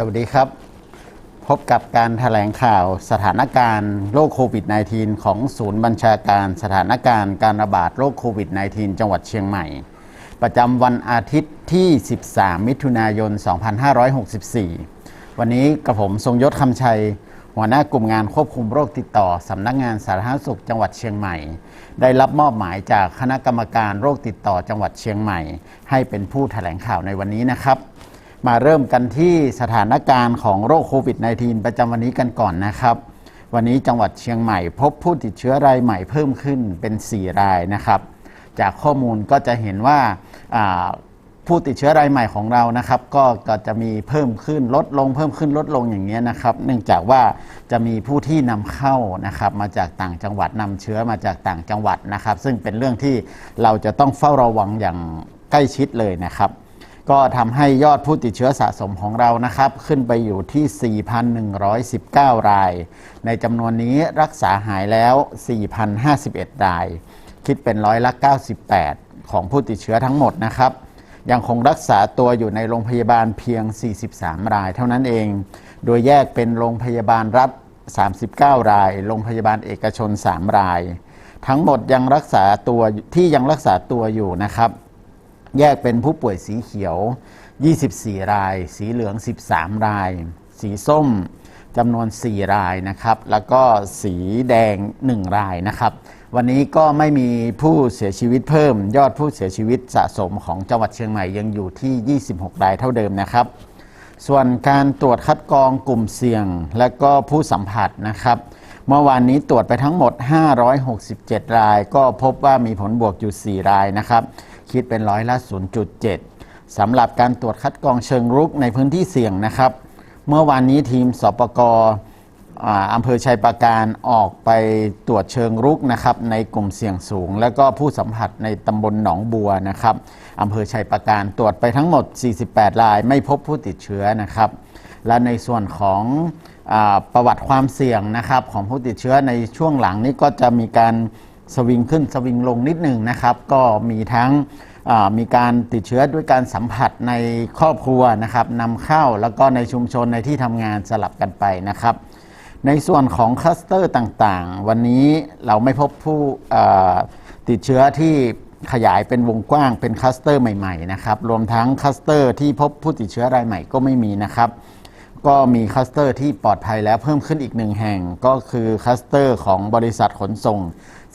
สวัสดีครับ พบกับการแถลงข่าวสถานการณ์โรคโควิด -19 ของศูนย์บัญชาการสถานการณ์การระบาดโรคโควิด -19 จังหวัดเชียงใหม่ ประจำวันอาทิตย์ที่ 13 มิถุนายน 2564 วันนี้กระผมทรงยศคำชัย หัวหน้ากลุ่มงานควบคุมโรคติดต่อสำนักงานสาธารณสุขจังหวัดเชียงใหม่ ได้รับมอบหมายจากคณะกรรมการโรคติดต่อจังหวัดเชียงใหม่ ให้เป็นผู้แถลงข่าวในวันนี้นะครับ มาเริ่มกันที่สถานการณ์ของโรคโควิด -19 ประจำวันนี้กันก่อนนะครับ วันนี้จังหวัดเชียงใหม่ พบผู้ติดเชื้อรายใหม่เพิ่มขึ้นเป็น 4 รายนะครับ จากข้อมูลก็จะเห็นว่าผู้ติดเชื้อรายใหม่ของเรานะครับก็ก็จะมีเพิ่มขึ้นลดลงเพิ่มขึ้นลดลงอย่างเงี้ยนะครับ เนื่องจากว่าจะมีผู้ที่นำเข้านะครับ มาจากต่างจังหวัดนำเชื้อมาจากต่างจังหวัดนะครับ ซึ่งเป็นเรื่องที่เราจะต้องเฝ้าระวังอย่างใกล้ชิดเลยนะครับ ก็ทำให้ยอดผู้ติดเชื้อสะสมของเรานะครับ ขึ้นไปอยู่ที่ 4,119 ราย ในจำนวนนี้รักษาหายแล้ว 4,051 ราย คิดเป็นร้อยละ 98 ของผู้ติดเชื้อทั้งหมดนะครับ ยังคงรักษาตัวอยู่ในโรงพยาบาลเพียง 43 รายเท่านั้นเอง โดยแยกเป็นโรงพยาบาลรัฐ 39 ราย โรงพยาบาลเอกชน 3 ราย ทั้งหมดยังรักษาตัวที่ยังรักษาตัวอยู่นะครับ แยกเป็นผู้ป่วยสีเขียว 24 ราย สีเหลือง 13 ราย สีส้มจำนวน 4 รายนะครับ แล้วก็สีแดง 1 รายนะครับ วันนี้ก็ไม่มีผู้เสียชีวิตเพิ่ม ยอดผู้เสียชีวิตสะสมของจังหวัดเชียงใหม่ยังอยู่ที่ 26 รายเท่าเดิมนะครับ ส่วนการตรวจคัดกรองกลุ่มเสี่ยง และก็ผู้สัมผัสนะครับ เมื่อวานนี้ตรวจไปทั้งหมด 567 ราย ก็พบว่ามีผลบวกอยู่ 4 รายนะครับ คิดเป็นร้อยละ 0.7 สำหรับการตรวจคัดกรองเชิงรุกในพื้นที่เสี่ยงนะครับ เมื่อวานนี้ทีมสปกอ่าอำเภอชัยปราการออกไปตรวจเชิงรุกนะครับในกลุ่มเสี่ยงสูง แล้วก็ผู้สัมผัสในตำบลหนองบัวนะครับอำเภอชัยปราการตรวจไปทั้งหมด 48 ราย ไม่พบผู้ติดเชื้อนะครับ และในส่วนของ ประวัติความเสี่ยงนะครับของผู้ติดเชื้อในช่วงหลังนี้ก็จะมีการสวิงขึ้นสวิงลงนิดหนึ่งนะครับ ก็มีทั้งมีการติดเชื้อด้วยการสัมผัสในครอบครัวนะครับนำเข้าแล้วก็ในชุมชนในที่ทำงานสลับกันไปนะครับ ในส่วนของคลัสเตอร์ต่างๆ วันนี้เราไม่พบผู้ติดเชื้อที่ขยายเป็นวงกว้างเป็นคลัสเตอร์ใหม่ๆนะครับรวมทั้งคลัสเตอร์ที่พบผู้ติดเชื้อรายใหม่ก็ไม่มีนะครับ ก็มีคลัสเตอร์ที่ปลอดภัยแล้วเพิ่มขึ้นอีกหนึ่งแห่ง ก็คือคลัสเตอร์ของบริษัทขนส่ง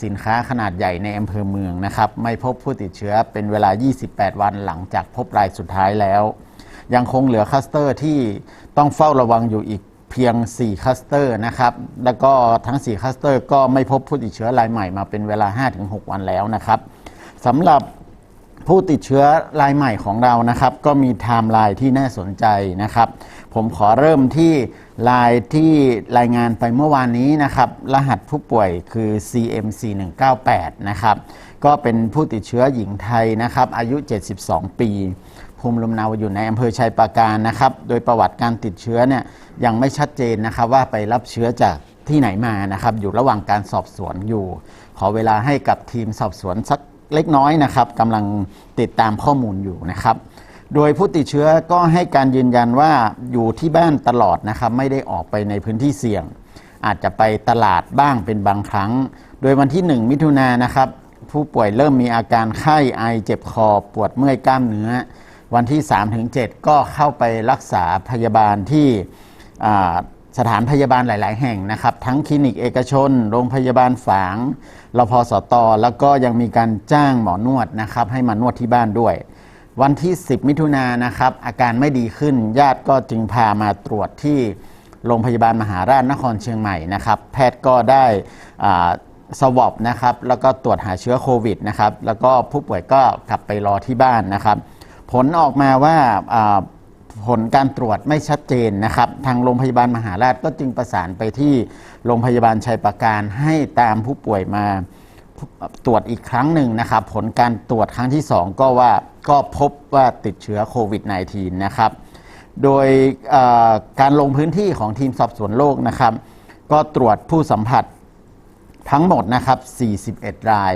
สินค้าขนาดใหญ่ในอำเภอเมืองนะครับ ไม่พบผู้ติดเชื้อเป็นเวลา 28 วันหลังจากพบรายสุดท้ายแล้ว ยังคงเหลือคลัสเตอร์ที่ต้องเฝ้าระวังอยู่อีกเพียง 4คลัสเตอร์นะครับ แล้วก็ทั้ง 4คลัสเตอร์ก็ไม่พบผู้ติดเชื้อรายใหม่มาเป็นเวลา 5-6 วันแล้วนะครับสำหรับผู้ติดเชื้อรายใหม่ของเรานะครับ ก็มีไทม์ไลน์ที่น่าสนใจนะครับ ผมขอเริ่มที่ลายที่รายงานไปเมื่อวานนี้นะครับ รหัสผู้ป่วยคือ CM4198 นะครับ ก็เป็นผู้ติดเชื้อหญิงไทยนะครับ อายุ 72 ปีภูมิลำเนาอยู่ในอำเภอชัยปราการนะครับ โดยประวัติการติดเชื้อเนี่ยยังไม่ชัดเจนนะครับว่าไปรับเชื้อจากที่ไหนมานะครับ อยู่ระหว่างการสอบสวนอยู่ ขอเวลาให้กับทีมสอบสวนสักเล็กน้อยนะครับกำลังติดตามข้อมูลอยู่นะครับ โดยผู้ติดเชื้อก็ให้การยืนยันว่าอยู่ที่บ้านตลอดนะครับ ไม่ได้ออกไปในพื้นที่เสี่ยง อาจจะไปตลาดบ้างเป็นบางครั้ง โดยวันที่ 1 มิถุนายนนะครับ ผู้ป่วยเริ่มมีอาการไข้ไอเจ็บคอปวดเมื่อยกล้ามเนื้อ วันที่ 3-7 ก็เข้าไปรักษาพยาบาลที่สถานพยาบาลหลาย ๆ แห่งนะครับ ทั้งคลินิกเอกชน โรงพยาบาลฝางรพสตแล้วก็ยังมีการจ้างหมอนวดนะครับ ให้มานวดที่บ้านด้วย วันที่ 10 มิถุนายนนะครับ อาการไม่ดีขึ้น ญาติก็จึงพามาตรวจที่โรงพยาบาลมหาราชนครเชียงใหม่นะครับ แพทย์ก็ได้สวอปนะครับ แล้วก็ตรวจหาเชื้อโควิดนะครับ แล้วก็ผู้ป่วยก็กลับไปรอที่บ้านนะครับ ผลออกมาว่าอ่าผลการตรวจไม่ชัดเจนนะครับ ทางโรงพยาบาลมหาราชก็จึงประสานไปที่โรงพยาบาลชัยประการให้ตามผู้ป่วยมา ตรวจอีกครั้งหนึ่งนะครับ ผลการตรวจครั้งที่ 2 ก็ว่าก็พบว่าติดเชื้อโควิด -19 นะครับ โดยการลงพื้นที่ของทีมสอบสวนโรคนะครับ ก็ตรวจผู้สัมผัสทั้งหมดนะครับ 41 ราย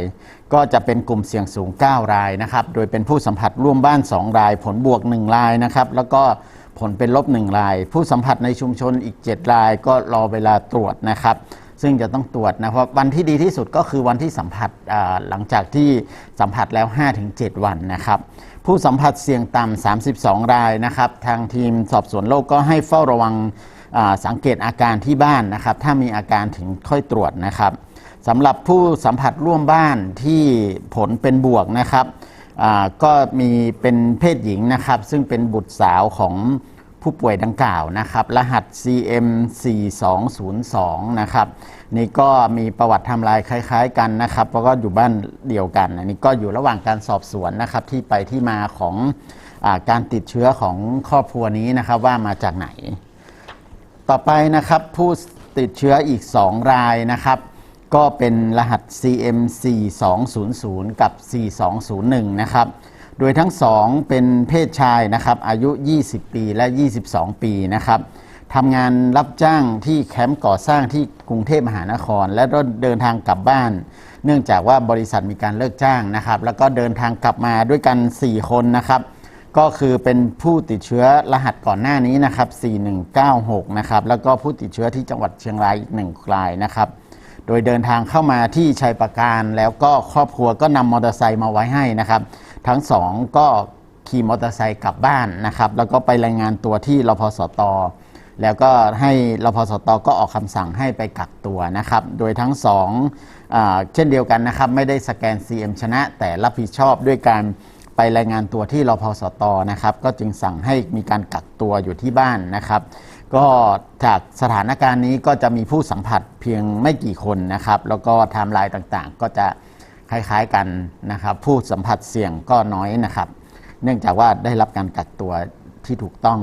ก็จะเป็นกลุ่มเสี่ยงสูง 9 รายนะครับ โดยเป็นผู้สัมผัสร่วมบ้าน 2 ราย ผลบวก 1 รายนะครับ แล้วก็ผลเป็นลบหนึ่งราย ผู้สัมผัสในชุมชนอีก 7 ราย ก็รอเวลาตรวจนะครับ ซึ่งจะต้องตรวจนะ เพราะวันที่ดีที่สุดก็คือวันที่สัมผัสหลังจากที่สัมผัสแล้ว 5-7 วันนะครับ ผู้สัมผัสเสี่ยงต่ำ32 รายนะครับ ทางทีมสอบสวนโรคก็ให้เฝ้าระวังสังเกตอาการที่บ้านนะครับ ถ้ามีอาการถึงค่อยตรวจนะครับสำหรับผู้สัมผัสร่วมบ้านที่ผลเป็นบวกนะครับก็มีเป็นเพศหญิงนะครับ ซึ่งเป็นบุตรสาวของ ผู้ป่วยดังกล่าวนะครับ รหัส CM 4202นะครับนี่ก็มีประวัติทำลายคล้าย ๆ กันนะครับเพราะก็อยู่บ้านเดียวกันอันนี้ก็อยู่ระหว่างการสอบสวนนะครับที่ไปที่มาของอการติดเชื้อของครอบครัวนี้นะครับว่ามาจากไหน ต่อไปนะครับผู้ติดเชื้ออีก 2 รายนะครับก็เป็นรหัส CM 4200กับ 4201นะครับ โดยทั้งสองเป็นเพศชายนะครับอายุ 20 ปีและ 22 ปีนะครับทำงานรับจ้างที่แคมป์ก่อสร้างที่กรุงเทพมหานคร และเดินทางกลับบ้าน เนื่องจากว่าบริษัทมีการเลิกจ้างนะครับ แล้วก็เดินทางกลับมาด้วยกัน 4 คนนะครับ ก็คือเป็นผู้ติดเชื้อรหัสก่อนหน้านี้นะครับ 4196 นะครับ แล้วก็ผู้ติดเชื้อที่จังหวัดเชียงรายอีกหนึ่งรายนะครับ โดยเดินทางเข้ามาที่ชัยประการ แล้วก็ครอบครัวก็นำมอเตอร์ไซค์มาไว้ให้นะครับ ทั้งสองก็ขี่มอเตอร์ไซค์กลับบ้านนะครับ แล้วก็ไปรายงานตัวที่รพสต แล้วก็ให้รพสต ก็ออกคำสั่งให้ไปกักตัวนะครับ โดยทั้งสองอเช่นเดียวกันนะครับ ไม่ได้สแกน CM ชนะ แต่รับผิดชอบด้วยการไปรายงานตัวที่รพสตนะครับ ก็จึงสั่งให้มีการกักตัวอยู่ที่บ้านนะครับ ก็จากสถานการณ์นี้ก็จะมีผู้สัมผัสเพียงไม่กี่คนนะครับ แล้วก็ไทม์ไลน์ต่างๆ ก็จะ คล้ายๆกันนะครับ ผู้สัมผัสเสี่ยงก็น้อยนะครับ เนื่องจากว่าได้รับการกักตัวที่ถูกต้อง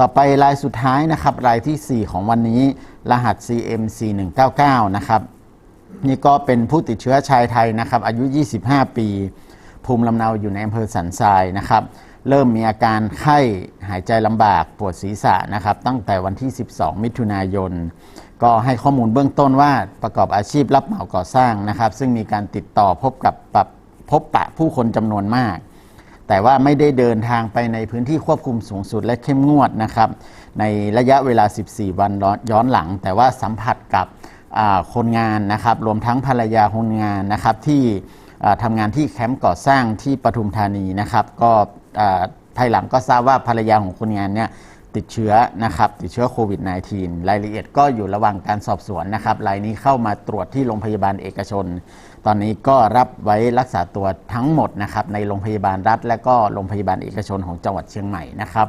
ต่อไปรายสุดท้ายนะครับรายทีสี่4 ของวันนี้ รหัส CM 4199 นะครับนี่ก็เป็นผู้ติดเชื้อชายไทยนะครับ อายุ 25 ปี ภูมิลำเนาอยู่ในอำเภอสันทรายนะครับ เริ่มมีอาการไข้หายใจลำบากปวดศีรษะนะครับ ตั้งแต่วันที่ 12 มิถุนายน ก็ให้ข้อมูลเบื้องต้นว่าประกอบอาชีพรับเหมาก่อสร้างนะครับ ซึ่งมีการติดต่อพบกับปะพบปะผู้คนจำนวนมาก แต่ว่าไม่ได้เดินทางไปในพื้นที่ควบคุมสูงสุดและเข้มงวดนะครับ ในระยะเวลา 14 วันย้อนหลัง แต่ว่าสัมผัสกับคนงานนะครับ รวมทั้งภรรยาคนงานนะครับ ที่ทำงานที่แคมป์ก่อสร้างที่ปทุมธานีนะครับ ก็ภายหลังก็ทราบว่าภรรยาของคนงานเนี่ย ติดเชื้อนะครับติดเชื้อโควิด -19 รายละเอียดก็อยู่ระหว่างการสอบสวนนะครับรายนี้เข้ามาตรวจที่โรงพยาบาลเอกชน ตอนนี้ก็รับไว้รักษาตัวทั้งหมดนะครับในโรงพยาบาลรัฐ และก็โรงพยาบาลเอกชนของจังหวัดเชียงใหม่นะครับ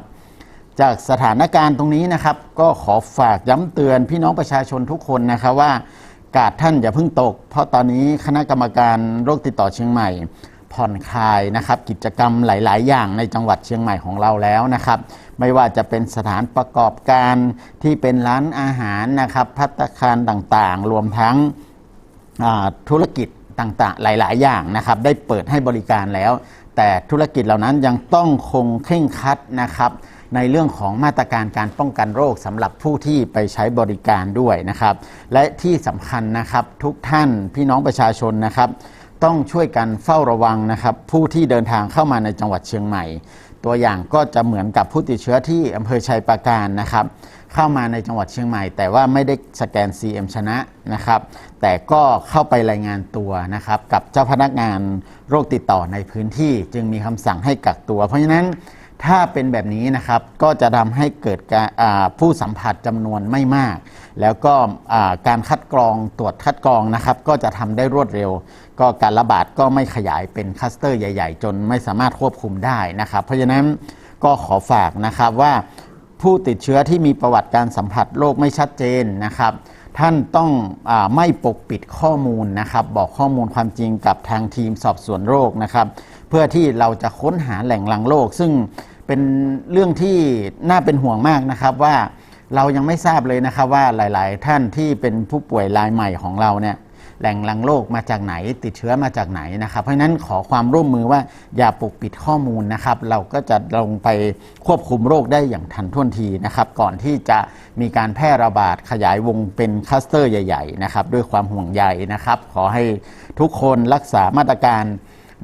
จากสถานการณ์ตรงนี้นะครับก็ขอฝากย้ำเตือนพี่น้องประชาชนทุกคนนะครับว่ากาดท่านอย่าเพิ่งตก เพราะตอนนี้คณะกรรมการโรคติดต่อเชียงใหม่ ผ่อนคลายนะครับกิจกรรมหลาย ๆ อย่างในจังหวัดเชียงใหม่ของเราแล้วนะครับ ไม่ว่าจะเป็นสถานประกอบการที่เป็นร้านอาหารนะครับพัตคารต่างๆ รวมทั้งธุรกิจต่างๆ หลาย ๆ อย่างนะครับ ได้เปิดให้บริการแล้ว แต่ธุรกิจเหล่านั้นยังต้องคงเคร่งครัดนะครับ ในเรื่องของมาตรการการป้องกันโรคสำหรับผู้ที่ไปใช้บริการด้วยนะครับ และที่สำคัญนะครับทุกท่านพี่น้องประชาชนนะครับ ต้องช่วยกันเฝ้าระวังนะครับผู้ที่เดินทางเข้ามาในจังหวัดเชียงใหม่ ตัวอย่างก็จะเหมือนกับผู้ติดเชื้อที่อำเภอชัยปราการนะครับเข้ามาในจังหวัดเชียงใหม่ แต่ว่าไม่ได้สแกน CM ชนะนะครับ แต่ก็เข้าไปรายงานตัวนะครับ กับเจ้าพนักงานโรคติดต่อในพื้นที่ จึงมีคำสั่งให้กักตัว เพราะฉะนั้น ถ้าเป็นแบบนี้นะครับก็จะทำให้เกิดการผู้สัมผัสจำนวนไม่มาก แล้วก็การคัดกรองตรวจคัดกรองนะครับ ก็จะทำได้รวดเร็ว ก็การระบาดก็ไม่ขยายเป็นคัสเตอร์ใหญ่ ๆ จนไม่สามารถควบคุมได้นะครับ เพราะฉะนั้นก็ขอฝากนะครับว่าผู้ติดเชื้อที่มีประวัติการสัมผัสโรคไม่ชัดเจนนะครับ ท่านต้องอไม่ปกปิดข้อมูลนะครับ บอกข้อมูลความจริงกับทางทีมสอบสวนโรคนะครับ เพื่อที่เราจะค้นหาแหล่งลังโรคซึ่ง เป็นเรื่องที่น่าเป็นห่วงมากนะครับว่าเรายังไม่ทราบเลยนะครับว่าหลาย ๆ ท่านที่เป็นผู้ป่วยรายใหม่ของเราเนี่ยแหล่งลังโรคมาจากไหน ติดเชื้อมาจากไหนนะครับ เพราะฉะนั้นขอความร่วมมือว่าอย่าปกปิดข้อมูลนะครับ เราก็จะลงไปควบคุมโรคได้อย่างทันท่วงทีนะครับ ก่อนที่จะมีการแพร่ระบาดขยายวงเป็นคลัสเตอร์ใหญ่ ๆ นะครับ ด้วยความห่วงใยนะครับ ขอให้ทุกคนรักษามาตรการ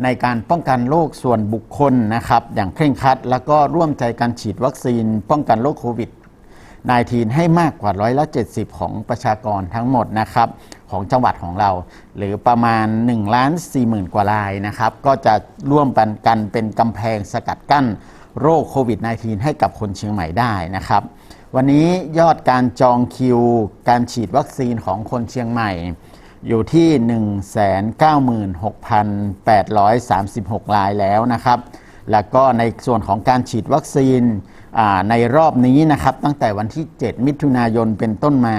ในการป้องกันโรคส่วนบุคคลนะครับอย่างเคร่งครัด แล้วก็ร่วมใจการฉีดวัคซีน ป้องกันโรคโควิด 19 ให้มากกว่าร้อยละ70 ของประชากรทั้งหมดนะครับของจังหวัดของเรา หรือประมาณ1ล้าน4หมื่นกว่ารายนะครับก็จะร่วมกันเป็นกำแพงสกัดกั้นโรคโควิด -19 ให้กับคนเชียงใหม่ได้นะครับวันนี้ยอดการจองคิว การฉีดวัคซีนของคนเชียงใหม่ อยู่ที่ 196,836 รายแล้วนะครับ แล้วก็ในส่วนของการฉีดวัคซีนในรอบนี้นะครับ ตั้งแต่วันที่ 7 มิถุนายนเป็นต้นมา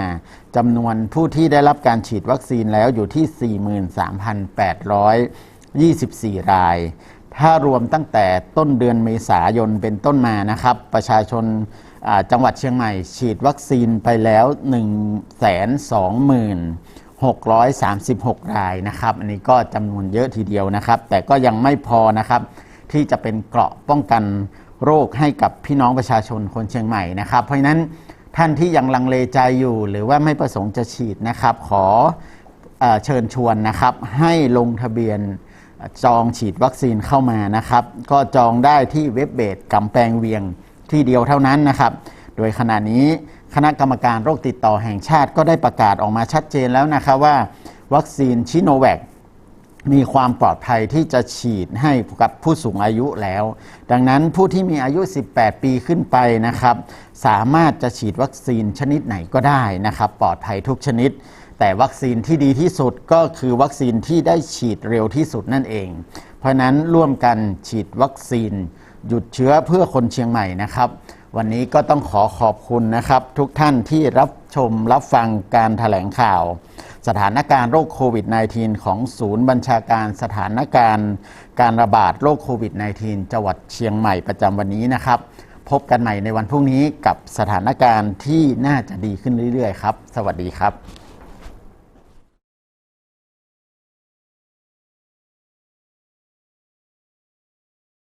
จำนวนผู้ที่ได้รับการฉีดวัคซีนแล้วอยู่ที่ 43,824 ราย ถ้ารวมตั้งแต่ต้นเดือนเมษายนเป็นต้นมานะครับ ประชาชนจังหวัดเชียงใหม่ ฉีดวัคซีนไปแล้ว 636 รายนะครับ อันนี้ก็จำนวนเยอะทีเดียวนะครับ แต่ก็ยังไม่พอนะครับ ที่จะเป็นเกราะป้องกันโรคให้กับพี่น้องประชาชนคนเชียงใหม่นะครับ เพราะฉะนั้นท่านที่ยังลังเลใจอยู่ หรือว่าไม่ประสงค์จะฉีดนะครับ ขอเออเชิญชวนนะครับให้ลงทะเบียนจองฉีดวัคซีนเข้ามานะครับ ก็จองได้ที่เว็บเบสกำแพงเวียงที่เดียวเท่านั้นนะครับ โดยขณะนี้ คณะกรรมการโรคติดต่อแห่งชาติก็ได้ประกาศออกมาชัดเจนแล้วนะครับว่า วัคซีนชิโนแวคมีความปลอดภัยที่จะฉีดให้กับผู้สูงอายุแล้ว ดังนั้นผู้ที่มีอายุ 18 ปีขึ้นไปนะครับ สามารถจะฉีดวัคซีนชนิดไหนก็ได้นะครับ ปลอดภัยทุกชนิด แต่วัคซีนที่ดีที่สุดก็คือวัคซีนที่ได้ฉีดเร็วที่สุดนั่นเอง เพราะนั้นร่วมกันฉีดวัคซีน หยุดเชื้อเพื่อคนเชียงใหม่นะครับ วันนี้ก็ต้องขอขอบคุณนะครับ ทุกท่านที่รับชมรับฟังการถแถลงข่าว สถานการณ์โรคโควิด -19 ของศูนย์บัญชาการสถานการณ์ การระบาดโรคโควิด -19 จังหวัดเชียงใหม่ประจำวันนี้นะครับ พบกันใหม่ในวันพรุ่งนี้กับสถานการณ์ที่น่าจะดีขึ้นเรื่อยๆครับ สวัสดีครับ